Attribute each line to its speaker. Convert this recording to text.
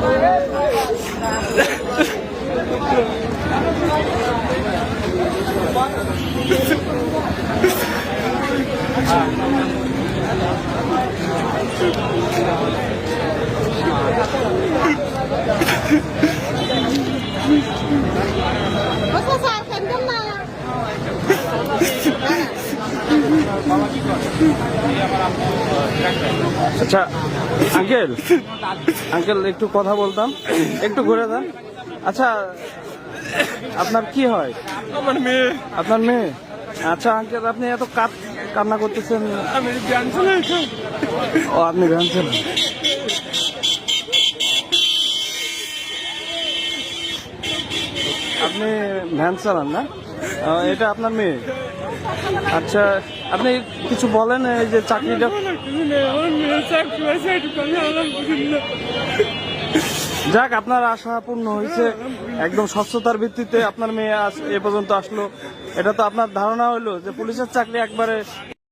Speaker 1: Ha ha ha.
Speaker 2: আচ্ছা uncle uncle একটু কথা বলতাম একটু ঘুরে দেন আচ্ছা আপনার কি হয়?
Speaker 3: আমার মেয়ে।
Speaker 2: আপনার মেয়ে? আচ্ছা আঙ্কেল আপনি এত কাত কান্না করতেছেন।
Speaker 3: আমি চালাই
Speaker 2: ও আপনি ভ্যান চালান আপনি ভ্যান চালান না? এটা আপনার মেয়ে? আচ্ছা আপনি কিছু বলেন এই যে চাকরিটা? যাক, আপনার আশা পূর্ণ হয়েছে। একদম স্বচ্ছতার ভিত্তিতে আপনার মেয়ে এ পর্যন্ত আসলো। এটা তো আপনার ধারণা হলো যে পুলিশের চাকরি একবারে